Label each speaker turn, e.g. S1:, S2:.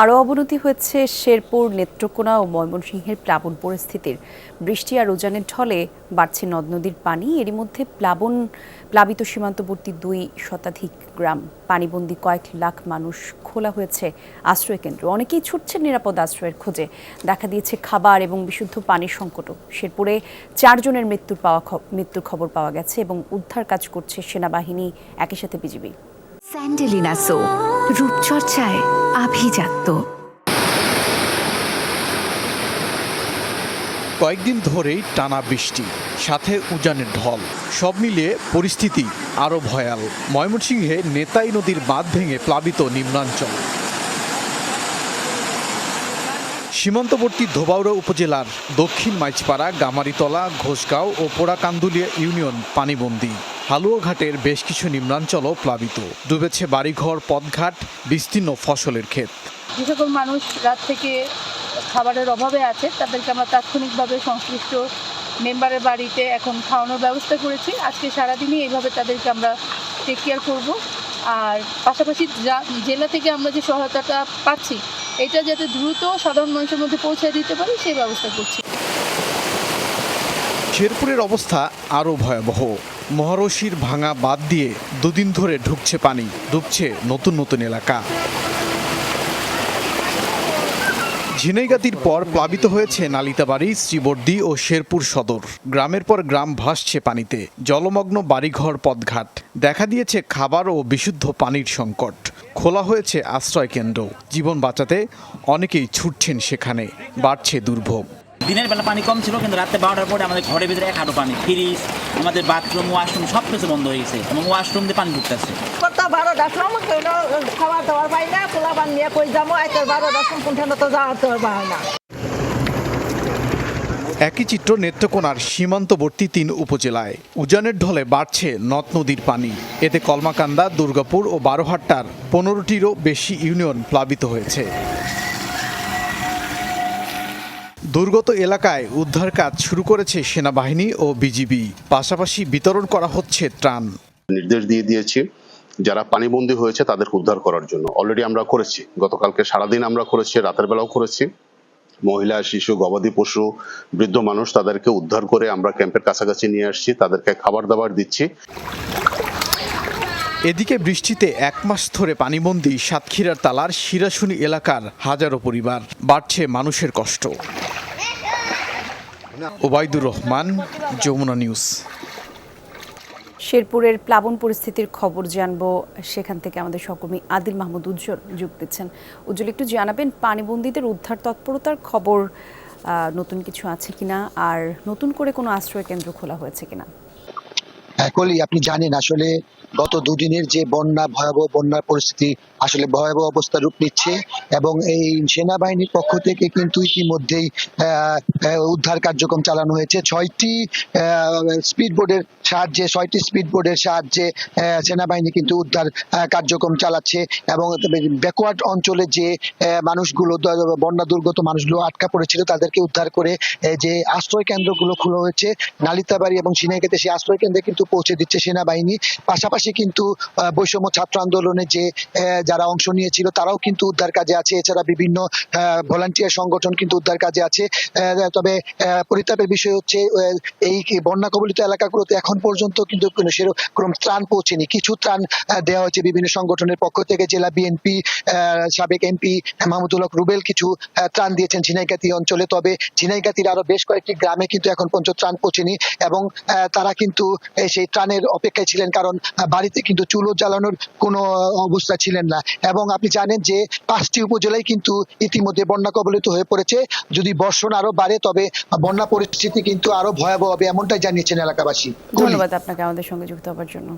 S1: আরও অবনতি হয়েছে শেরপুর, নেত্রকোনা ও ময়মনসিংহের প্লাবন পরিস্থিতির। বৃষ্টি আর উজানের ঢলে বাড়ছে নদ নদীর পানি। এরই মধ্যে প্লাবন, প্লাবিত সীমান্তবর্তী দুই শতাধিক গ্রাম পানিবন্দী কয়েক লাখ মানুষ খোলা হয়েছে আশ্রয় কেন্দ্র। অনেকেই ছুটছেন নিরাপদ আশ্রয়ের খোঁজে। দেখা দিয়েছে খাবার এবং বিশুদ্ধ পানির সংকটও। শেরপুরে চারজনের মৃত্যুর পাওয়া মৃত্যুর খবর পাওয়া গেছে এবং উদ্ধার কাজ করছে সেনাবাহিনী, একই সাথে বিজিবি।
S2: স্যান্ডেলিনা সো রূপচর্চায় আভিজাত্য।
S3: কয়েকদিন ধরেই টানা বৃষ্টি, সাথে উজানের ঢল, সব মিলিয়ে পরিস্থিতি আরও ভয়াল। ময়মনসিংহে নেতাই নদীর বাঁধ ভেঙে প্লাবিত নিম্নাঞ্চল। সীমান্তবর্তী ধোবাউড়া উপজেলার দক্ষিণ মাইচপাড়া গামারিতলা, ঘোষগাঁও ও পোড়াকান্দুলিয়া ইউনিয়ন পানিবন্দী। হালুয়াঘাটের বেশ কিছু নিম্নাঞ্চলও প্লাবিত। ডুবেছে বাড়িঘর, পথঘাট, বিস্তীর্ণ ফসলের ক্ষেত।
S4: যে সকল মানুষ রাত থেকে খাবারের অভাবে আছে, তাদেরকে আমরা তাৎক্ষণিকভাবে সংশ্লিষ্ট মেম্বারের বাড়িতে এখন খাওয়ানোর ব্যবস্থা করেছি। আজকে সারাদিনই এইভাবে তাদেরকে আমরা টেক কেয়ার করব। আর পাশাপাশি জেলা থেকে আমরা যে সহায়তাটা পাচ্ছি, এটা যাতে দ্রুত সাধারণ মানুষের মধ্যে পৌঁছে দিতে পারি, সেই ব্যবস্থা করছি।
S3: শেরপুরের অবস্থা আরও ভয়াবহ। মহারশির ভাঙা বাদ দিয়ে দুদিন ধরে ঢুকছে পানি, ডুবছে নতুন নতুন এলাকা। ঝিনাইগাতির পর প্লাবিত হয়েছে নালিতাবাড়ি, শ্রীবর্দী ও শেরপুর সদর। গ্রামের পর গ্রাম ভাসছে পানিতে। জলমগ্ন বাড়িঘর পদঘাট দেখা দিয়েছে খাবার ও বিশুদ্ধ পানির সংকট। খোলা হয়েছে আশ্রয় কেন্দ্র জীবন বাঁচাতে অনেকেই ছুটছেন সেখানে। বাড়ছে দুর্ভোগ।
S5: দিনের বেলা পানি কম ছিল কিন্তু রাতে বারোটার পরে আমাদের ঘরের ভিতরে এক হাঁটু পানি ফ্রিজ আমাদের বাথরুম ওয়াশরুম সব কিছু বন্ধ হয়ে গেছে এবং ওয়াশরুম দিয়ে পানি ঢুকতেছে।
S6: বারোটার সময় খাবার পাই না পোলা পান নিয়ে কই যাব? আজকে বারোটার সময় কোনখানে তো যাওয়ার তো না
S3: একই চিত্র নেত্রকোনার সীমান্তবর্তী তিন উপজেলায়। উজানের ঢলে বাড়ছে নদ নদীর পানি। এতে কলমাকান্দা দুর্গাপুর ও বারোহাট্টার পনেরোটিরও বেশি ইউনিয়ন প্লাবিত হয়েছে। দুর্গত এলাকায় উদ্ধার কাজ শুরু করেছে সেনাবাহিনী ও বিজিবি। পাশাপাশি বিতরণ করা হচ্ছে ত্রাণ।
S7: নির্দেশ দিয়ে দিয়েছি যারা পানিবন্দী হয়েছে তাদেরকে উদ্ধার করার জন্য। অলরেডি আমরা করেছি। গতকালকে সারাদিন আমরা করেছি রাতের বেলাও করেছি। মহিলা শিশু গবাদি পশু বৃদ্ধ মানুষ তাদেরকে উদ্ধার করে আমরা ক্যাম্পের কাছাকাছি নিয়ে আসছি তাদেরকে খাবার দাবার দিচ্ছি।
S3: এদিকে বৃষ্টিতে এক মাস ধরে পানিবন্দী সাতক্ষীরার তালার শিরাশুনি এলাকার হাজারো পরিবার। বাড়ছে মানুষের কষ্ট। ওবায়দুর রহমান, যমুনা নিউজ।
S1: শেরপুরের প্লাবন পরিস্থিতির খবর জানব। সেখান থেকে আমাদের সহকর্মী আদিল মাহমুদ উজ্জ্বল যোগ দিচ্ছেন। উজ্জ্বল, একটু জানাবেন, পানিবন্দীদের উদ্ধার তৎপরতার খবর নতুন কিছু আছে কিনা? আর নতুন করে কোনো আশ্রয় কেন্দ্র খোলা হয়েছে কিনা?
S8: একলি আপনি জানেন, আসলে গত দুদিনের যে বন্যা, ভয়াবহ বন্যার পরিস্থিতি আসলে ভয়াবহ অবস্থা রূপ নিচ্ছে এবং এই সেনাবাহিনীর পক্ষ থেকে কিন্তু ইতিমধ্যেই উদ্ধার কার্যক্রম চালানো হয়েছে। ছয়টি স্পিড বোর্ডের সাহায্যে, ছয়টি স্পিড বোর্ডের সাহায্যে সেনাবাহিনী কিন্তু উদ্ধার কার্যক্রম চালাচ্ছে এবং ব্যাকওয়ার্ড অঞ্চলে যে মানুষগুলো বন্যা দুর্গত মানুষগুলো আটকা পড়েছিল, তাদেরকে উদ্ধার করে যে আশ্রয় কেন্দ্রগুলো খোলা হয়েছে, নালিতাবাড়ি এবং সিনাইকেতে সেই আশ্রয় কেন্দ্রে কিন্তু পৌঁছে দিচ্ছে সেনাবাহিনী। পাশাপাশি কিন্তু বৈষম্য ছাত্র আন্দোলনে যে যারা অংশ নিয়েছিল তারাও কিন্তু উদ্ধার কাজে আছে। এছাড়া বিভিন্ন ভলান্টিয়ার সংগঠন কিন্তু উদ্ধার কাজে আছে। তবে পরিতাপের বিষয় হচ্ছে এই বন্যা কবলিত এলাকাগুলোতে এখন পর্যন্ত কিন্তু কোনো সেরকম ত্রাণ পৌঁছেনি। কিছু ত্রাণ দেওয়া হয়েছে বিভিন্ন সংগঠনের পক্ষ থেকে। জেলা বিএনপি সাবেক এমপি মাহমুদুল রুবেল কিছু ত্রাণ দিয়েছেন ঝিনাইগাতি অঞ্চলে। তবে ঝিনাইগাতির আরও বেশ কয়েকটি গ্রামে কিন্তু এখন পর্যন্ত ত্রাণ পৌঁছেনি এবং তারা কিন্তু আহ, সেই ত্রাণের অপেক্ষায় ছিলেন, কারণ বাড়িতে কিন্তু চুলো জ্বালানোর কোনো অবস্থা ছিলেন না। এবং আপনি জানেন যে পাঁচটি উপজেলায় কিন্তু ইতিমধ্যে বন্যা কবলিত হয়ে পড়েছে। যদি বর্ষণ আরও বাড়ে, তবে বন্যা পরিস্থিতি কিন্তু আরও ভয়াবহ হবে, এমনটাই জানিয়েছেন এলাকাবাসী।
S1: ধন্যবাদ আপনাকে আমাদের সঙ্গে যুক্ত হওয়ার জন্য।